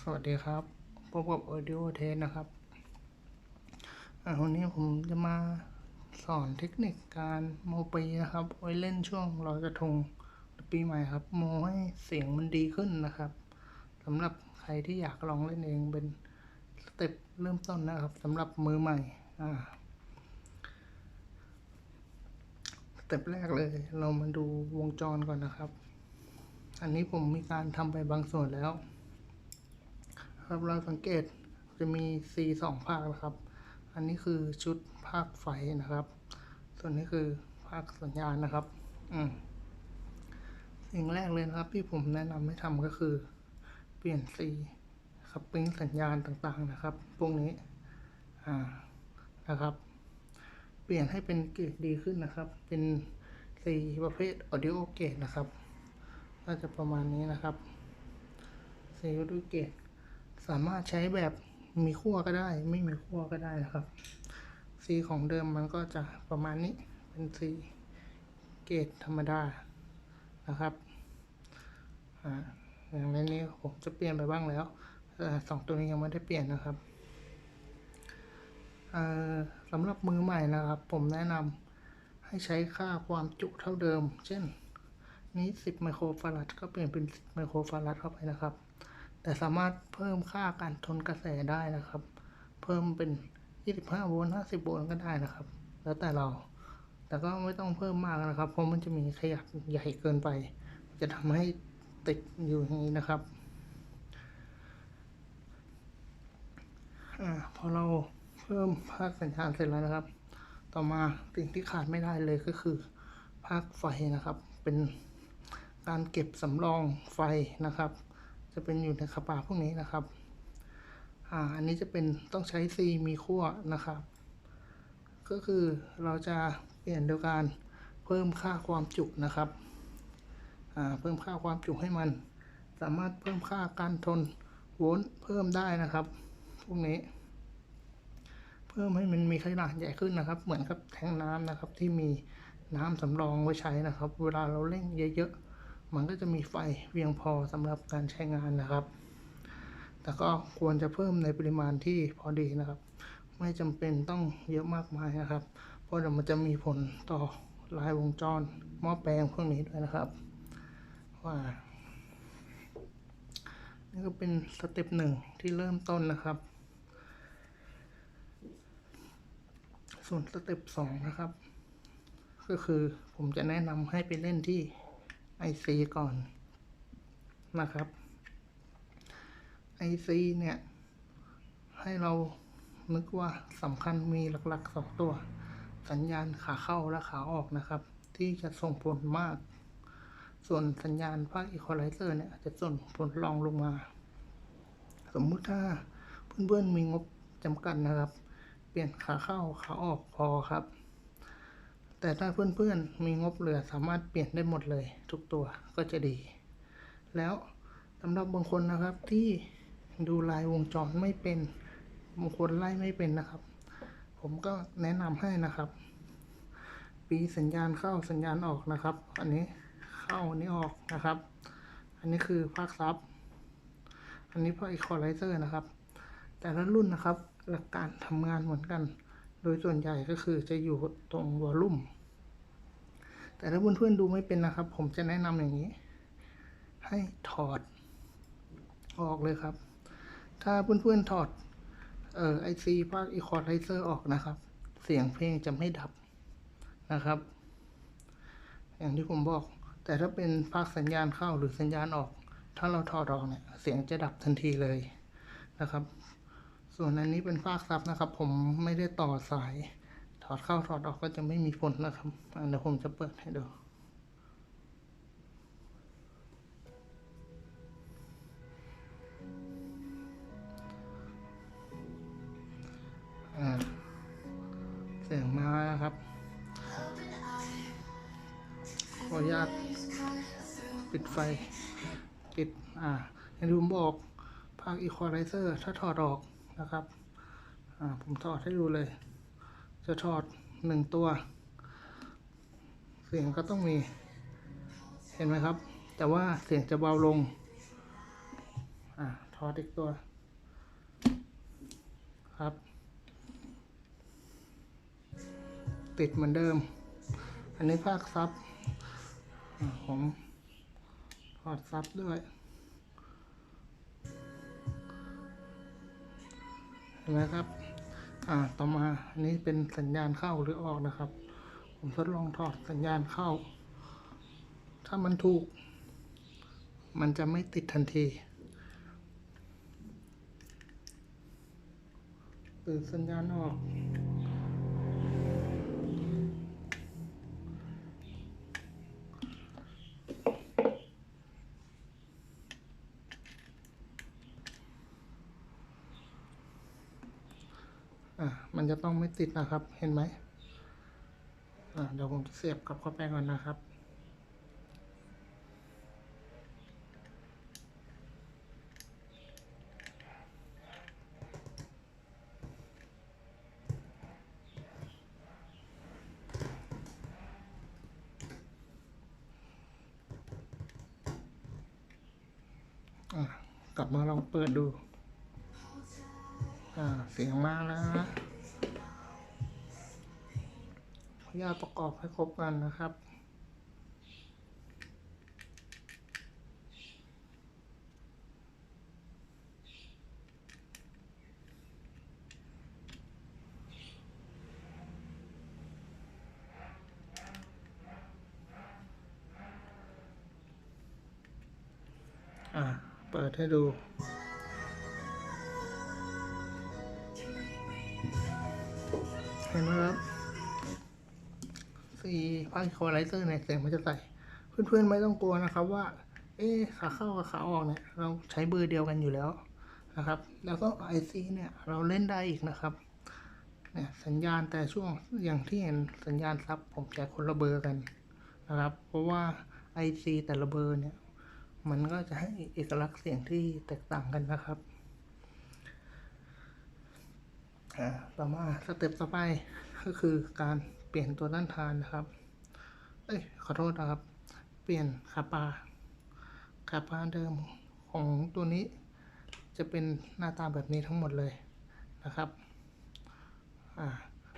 สวัสดีครับ พบกับ Audio t e s t นะครับวันนี้ผมจะมาสอนเทคนิคการโมปีนะครับ ไว้เล่นช่วงลอยกระทงปีใหม่ครับ โมให้เสียงมันดีขึ้นนะครับสำหรับใครที่อยากลองเล่นเองเป็นสเต็ปเริ่มต้นนะครับสำหรับมือใหม่สเต็ปแรกเลย เรามาดูวงจรก่อนนะครับ อันนี้ผมมีการทำไปบางส่วนแล้ว ครับ เราสังเกตจะมี C สองภาคนะครับ อันนี้คือชุดภาคไฟนะครับ ส่วนนี้คือภาคสัญญาณนะครับ อืมสิ่งแรกเลยนะครับ ที่ผมแนะนำให้ทำก็คือ เปลี่ยน C สปริงสัญญาณต่างๆนะครับพวกนี้ อ่า นะครับ เปลี่ยนให้เป็นเกรดดีขึ้นนะครับ เป็น C ประเภท audio gate นะครับ ก็จะประมาณนี้นะครับ C audio gate สามารถใช้แบบมีขั้วก็ได้ ไม่มีขั้วก็ได้นะครับ สีของเดิมมันก็จะประมาณนี้เป็นสีเกรดธรรมดานะครับอย่างในนี้ผมจะเปลี่ยนไปบ้างแล้วสองตัวนี้ยังไม่ได้เปลี่ยนนะครับสำหรับมือใหม่นะครับ ผมแนะนำให้ใช้ค่าความจุเท่าเดิม เช่นนี้ 10 ไมโครฟาราดก็เปลี่ยนเป็น 10 ไมโครฟาราดเข้าไปนะครับ แต่สามารถเพิ่มค่าการทนกระแสได้นะครับ เพิ่มเป็น 25 โวลต์50 โวลต์ก็ได้นะครับ แล้วแต่เรา แต่ก็ไม่ต้องเพิ่มมากนะครับ เพราะมันจะมีขยักใหญ่เกินไป จะทำให้ติดอยู่อย่างนี้นะครับอาพอเราเพิ่มภาคสัญญาณเสร็จแล้วนะครับ ต่อมาสิ่งที่ขาดไม่ได้เลยก็คือ ภาคไฟนะครับ เป็นการเก็บสำรองไฟนะครับ จะเป็นอยู่ในคาปาพวกนี้นะครับ อ่า อันนี้จะเป็นต้องใช้ C มีขั้วนะครับ ก็คือเราจะเปลี่ยนโดยการเพิ่มค่าความจุนะครับ อ่า เพิ่มค่าความจุให้มัน สามารถเพิ่มค่าการทนโวลต์เพิ่มได้นะครับ พวกนี้ เพิ่มให้มันมีขนาดใหญ่ขึ้นนะครับ เหมือนกับแทงน้ำนะครับที่มีน้ำสำรองไว้ใช้นะครับ เวลาเราเร่งเยอะๆ มันก็จะมีไฟเพียงพอสำหรับการใช้งานนะครับ แต่ก็ควรจะเพิ่มในปริมาณที่พอดีนะครับ ไม่จำเป็นต้องเยอะมากมายนะครับ เพราะเดี๋ยวมันจะมีผลต่อลายวงจรหม้อแปลงพวกนี้ด้วยนะครับ ว่า นี่ก็เป็นสเต็ปหนึ่งที่เริ่มต้นนะครับ ส่วนสเต็ปสองนะครับ ก็คือผมจะแนะนำให้ไปเล่นที่ IC ก่อนนะครับ IC เนี่ย ให้เรานึกว่าสำคัญมีหลักๆสองตัว สัญญาณขาเข้าและขาออกนะครับ ที่จะส่งผลมาก ส่วนสัญญาณภาคอีควอไลเซอร์เนี่ยจะส่งผลรองลงมา สมมุติถ้าเพื่อนๆมีงบจำกัดนะครับ เปลี่ยนขาเข้าขาออกพอครับ แต่ถ้าเพื่อนๆ มีงบเหลือสามารถเปลี่ยนได้หมดเลย ทุกตัวก็จะดี แล้วสำหรับบางคนนะครับที่ดูลายวงจรไม่เป็นบางคนไล่ไม่เป็นนะครับ ผมก็แนะนำให้นะครับ ปีสัญญาณเข้าสัญญาณออกนะครับ อันนี้เข้าอันนี้ออกนะครับ อันนี้คือภาคซับอันนี้ภาคอีคอไลเซอร์นะครับ แต่ละรุ่นนะครับหลักการทำงานเหมือนกัน โดยส่วนใหญ่ก็คือจะอยู่ตรงวอลลุ่ม แต่ถ้าเพื่อนๆดูไม่เป็นนะครับ ผมจะแนะนำอย่างนี้ ให้ถอดออกเลยครับ ถ้าเพื่อนๆถอดเอ่อไอซีภาคอีควอไลเซอร์ออกนะครับ เสียงเพลงจะไม่ดับนะครับ อย่างที่ผมบอก แต่ถ้าเป็นภาคสัญญาณเข้าหรือสัญญาณออก ถ้าเราถอดออกเนี่ย เสียงจะดับทันทีเลยนะครับ ส่วนอันนี้เป็นภาคซับนะครับ ผมไม่ได้ต่อสาย ถอดเข้าถอดออกก็จะไม่มีผลนะครับอะเดี๋ยวผมจะเปิดให้ดูเสียงมาแล้วครับขออนุญาตปิดไฟปิด อ่าอย่างที่ผมบอกภาคอีควอไลเซอร์ ถ้าถอดออก นะครับผมถอดให้ดูเลย จะถอดหนึ่งตัว เสียงก็ต้องมี เห็นไหมครับ แต่ว่าเสียงจะเบาลงอ่าถอดอีกตัว ครับ ติดเหมือนเดิม อันนี้ภาคซับอ่าผมถอดซับด้วย นะครับ อ่า ต่อมาอันนี้เป็นสัญญาณเข้าหรือออกนะครับ ผมทดลองถอดสัญญาณเข้า ถ้ามันถูก มันจะไม่ติดทันที หรือสัญญาณออก อะมันจะต้องไม่ติดนะครับ เห็นไหมอ่าเดี๋ยวผมจะเสียบกลับเข้าไปก่อนนะครับกลับมาลองเปิดดู อ่า เสียงมาแล้วนะขออนุญาตประกอบให้ครบกันนะครับอ่าเปิดให้ดู เห็นไหมครับสีพาร์คอไลเซอร์เนี่ยเสียงมันจะใส่ เพื่อนๆไม่ต้องกลัวนะครับว่า เอ๊ะขาเข้ากับขาออกเนี่ย เราใช้เบอร์เดียวกันอยู่แล้วนะครับ แล้วก็ไอซีเนี่ยเราเล่นได้อีกนะครับเนี่ยสัญญาณแต่ช่วงอย่างที่เห็นสัญญาณซับผมจะคนละเบอร์กันนะครับ เพราะว่าไอซีแต่ละเบอร์เนี่ย มันก็จะให้เอกลักษณ์เสียงที่แตกต่างกันนะครับ อ่า ต่อมาสเต็ปต่อไปก็คือการเปลี่ยนตัวด้านทานนะครับ เอ้ยขอโทษนะครับ เปลี่ยนคาปาคาปาเดิมของตัวนี้ จะเป็นหน้าตาแบบนี้ทั้งหมดเลยนะครับ อ่า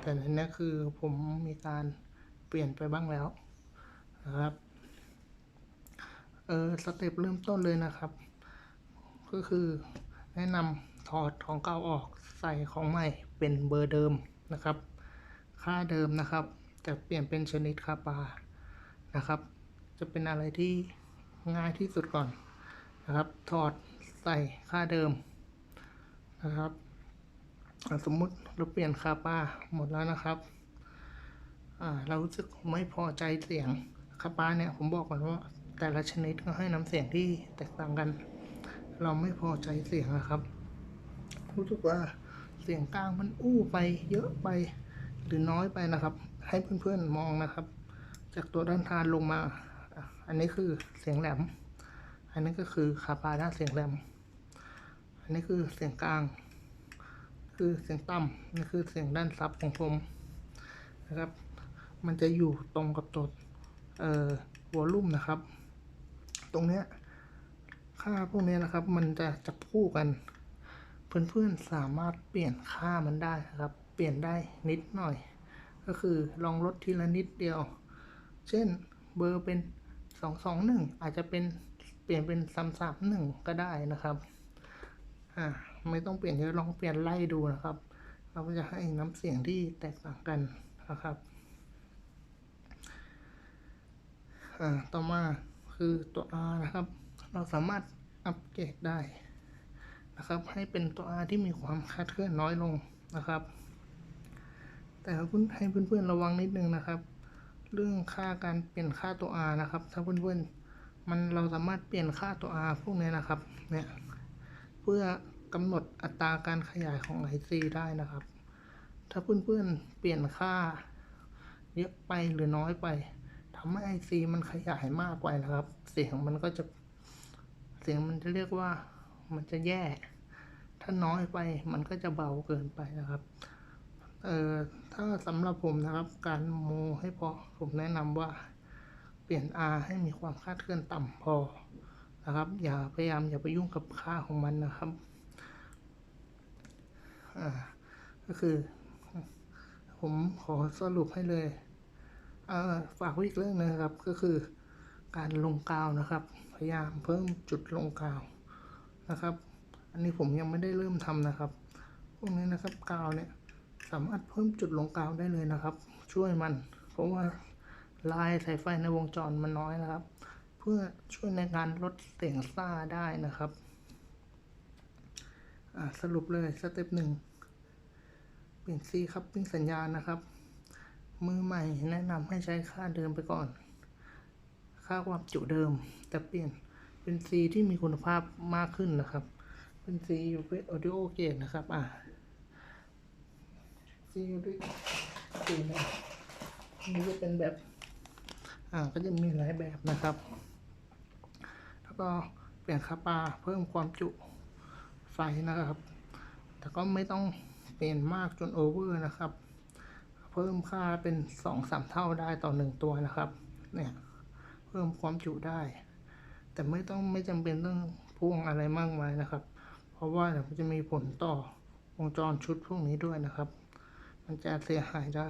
แต่ในนี้คือผมมีการเปลี่ยนไปบ้างแล้วนะครับ เออสเต็ปเริ่มต้นเลยนะครับ ก็คือแนะนำ ถอดของเก่าออกใส่ของใหม่เป็นเบอร์เดิมนะครับ ค่าเดิมนะครับ แต่เปลี่ยนเป็นชนิดคาปานะครับ จะเป็นอะไรที่ง่ายที่สุดก่อนนะครับ ถอดใส่ค่าเดิมนะครับ สมมุติเราเปลี่ยนคาปาหมดแล้วนะครับเรารู้สึกไม่พอใจเสียงคาปาเนี่ยผมบอกก่อนว่าแต่ละชนิดก็ให้น้ำเสียงที่แตกต่างกัน เราไม่พอใจเสียงนะครับ รู้สึกว่าเสียงกลางมันอู้ไปเยอะไปหรือน้อยไปนะครับ ให้เพื่อนๆมองนะครับ จากตัวด้านทานลงมา อันนี้คือเสียงแหลม อันนี้ก็คือคาปาด้านเสียงแหลม อันนี้คือเสียงกลาง คือเสียงต่ำนี่คือเสียงด้านซับของผมนะครับ มันจะอยู่ตรงกับตัวเอ่อวอลลุ่มนะครับ ตรงเนี้ยค่าพวกนี้นะครับ มันจะจับคู่กัน เพื่อนๆสามารถเปลี่ยนค่ามันได้นะครับ เปลี่ยนได้นิดหน่อย ก็คือลองลดทีละนิดเดียว เช่นเบอร์เป็นสองสองหนึ่งอาจจะเป็นเปลี่ยนเป็นสามสามหนึ่งก็ได้นะครับอ่าไม่ต้องเปลี่ยนเยอะลองเปลี่ยนไล่ดูนะครับ เราก็จะให้น้ำเสียงที่แตกต่างกันนะครับอ่าต่อมาคือตัว R นะครับ เราสามารถอัปเกรดได้ นะครับ ให้เป็นตัว R ที่มีความคาดเคลื่อนน้อยลงนะครับ แต่เพื่อนให้เพื่อนๆระวังนิดนึงนะครับ เรื่องค่าการเปลี่ยนค่าตัว R นะครับ ถ้าเพื่อนๆมันเราสามารถเปลี่ยนค่าตัว R พวกนี้นะครับเนี่ยเพื่อกำหนดอัตราการขยายของ IC ได้นะครับ ถ้าเพื่อนๆเปลี่ยนค่าเยอะไปหรือน้อยไปทำให้ IC มันขยายมากไปนะครับ เสียงมันก็จะเสียงมันจะเรียกว่า มันจะแย่ ถ้าน้อยไปมันก็จะเบาเกินไปนะครับ เอ่อถ้าสำหรับผมนะครับ การโมให้พอผมแนะนำว่าเปลี่ยน R ให้มีความคลาดเคลื่อนต่ำพอนะครับ อย่าพยายามอย่าไปยุ่งกับค่าของมันนะครับอ่าก็คือ ผมขอสรุปให้เลยเอ่อฝากไว้อีกเรื่องนึงนะครับ ก็คือการลงกาวนะครับ พยายามเพิ่มจุดลงกาว นะครับ อันนี้ผมยังไม่ได้เริ่มทำนะครับพวกนี้นะครับกาวเนี่ยสามารถเพิ่มจุดลงกาวได้เลยนะครับ ช่วยมัน เพราะว่าลายสายไฟในวงจรมันน้อยนะครับ เพื่อช่วยในการลดเสียงซ่าได้นะครับสรุปเลยสเต็ปหนึ่งเปลี่ยนซีครับปิ้งสัญญาณนะครับ มือใหม่แนะนำให้ใช้ค่าเดิมไปก่อน ค่าความจุเดิม แต่เปลี่ยน เป็นซีที่มีคุณภาพมากขึ้นนะครับ เป็นซีอยู่เป็น audio gate นะครับ อ่าซีอยู่ด้วยสีนะนี่จะเป็นแบบ อ่าก็จะมีหลายแบบนะครับ แล้วก็เปลี่ยนคาปาเพิ่มความจุไฟนะครับ แต่ก็ไม่ต้องเปลี่ยนมากจนโอเวอร์นะครับ เพิ่มค่าเป็นสองสามเท่าได้ต่อหนึ่งตัวนะครับ เนี่ย เพิ่มความจุได้ แต่ไม่ต้องไม่จำเป็นต้องพ่วงอะไรมากมายนะครับ เพราะว่าเดี๋ยวมันจะมีผลต่อวงจรชุดพวกนี้ด้วยนะครับ มันจะเสียหายได้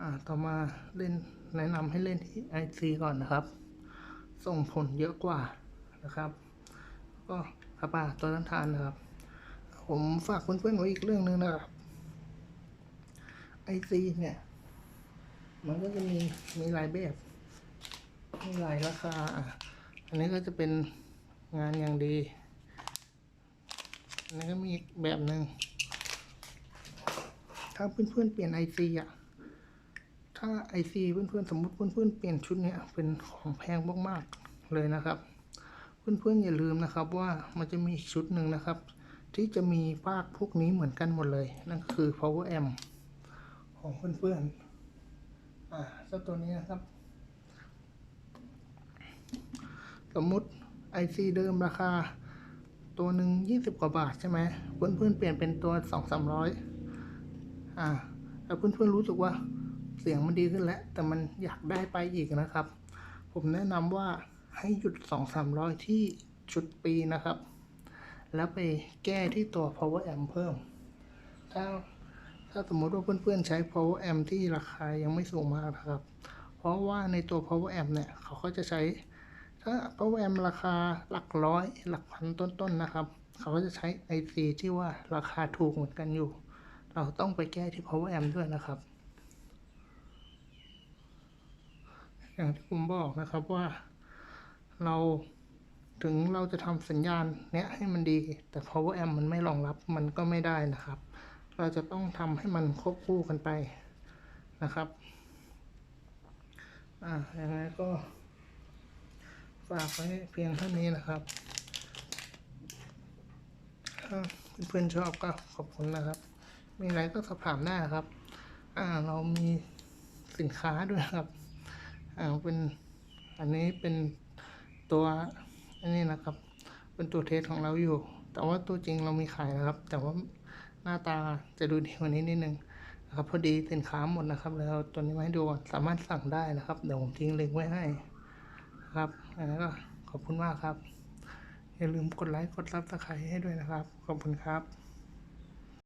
อ่าต่อมาเล่นแนะนำให้เล่นที่ IC ก่อนนะครับ ส่งผลเยอะกว่านะครับก็ครับอ่าตัวต้นทานนะครับ ผมฝากเพื่อนๆไว้อีกเรื่องหนึงนะครับ IC เนี่ย มันก็จะมีมีหลายแบบ มีหลายราคา อันนี้ก็จะเป็นงานอย่างดี อันนี้ก็มีอีกแบบหนึ่งถ้าเพื่อนๆเปลี่ยนไอซีอะ ถ้าไอซีเพื่อนๆสมมติเพื่อนๆเปลี่ยนชุดเนี้ยเป็นของแพงมากๆเลยนะครับ เพื่อนๆอย่าลืมนะครับว่ามันจะมีอีกชุดหนึ่งนะครับ ที่จะมีภาคพวกนี้เหมือนกันหมดเลย นั่นก็คือ power amp ของเพื่อนๆอ่าเจ้าตัวนี้นะครับ สมมุติ IC เดิมราคา ตัวหนึ่งยี่สิบกว่าบาทใช่ไหมเพื่อนๆเปลี่ยนเป็นตัวสองสามร้อยอ่าแล้วเพื่อนๆรู้สึกว่าเสียงมันดีขึ้นแล้ว แต่มันอยากได้ไปอีกนะครับ ผมแนะนำว่าให้หยุดสองสามร้อยที่ชุดปีนะครับ แล้วไปแก้ที่ตัว power amp เพิ่ม ถ้าถ้าสมมติว่าเพื่อนๆใช้ power amp ที่ราคายังไม่สูงมากนะครับ เพราะว่าในตัว power amp เนี่ย เขาก็จะใช้ ถ้า power amp ราคาหลักร้อยหลักพันต้นๆนะครับ เขาก็จะใช้ IC ที่ว่าราคาถูกเหมือนกันอยู่ เราต้องไปแก้ที่ power amp ด้วยนะครับ อย่างที่ผมบอกนะครับว่า เราถึงเราจะทำสัญญาณเนี้ยให้มันดี แต่ power amp มันไม่รองรับมันก็ไม่ได้นะครับ เราจะต้องทำให้มันควบคู่กันไปนะครับ อ่าอย่างไรก็ ฝากไว้เพียงเท่านี้นะครับ ถ้าเพื่อนๆชอบก็ขอบคุณนะครับ มีอะไรก็สอบถามได้ครับ อ่าเรามีสินค้าด้วยครับ อ่าเป็นอันนี้เป็นตัวอันนี้นะครับ เป็นตัวเทสของเราอยู่ แต่ว่าตัวจริงเรามีขายนะครับ แต่ว่าหน้าตาจะดูดีกว่านี้นิดนึงนะครับพอดีสินค้าหมดนะครับ แล้วตัวนี้มาให้ดูสามารถสั่งได้นะครับ เดี๋ยวผมทิ้งลิงก์ไว้ให้ ครับแล้วก็ขอบคุณมากครับ อย่าลืมกดไลค์กดซับสไครต์ให้ด้วยนะครับ ขอบคุณครับ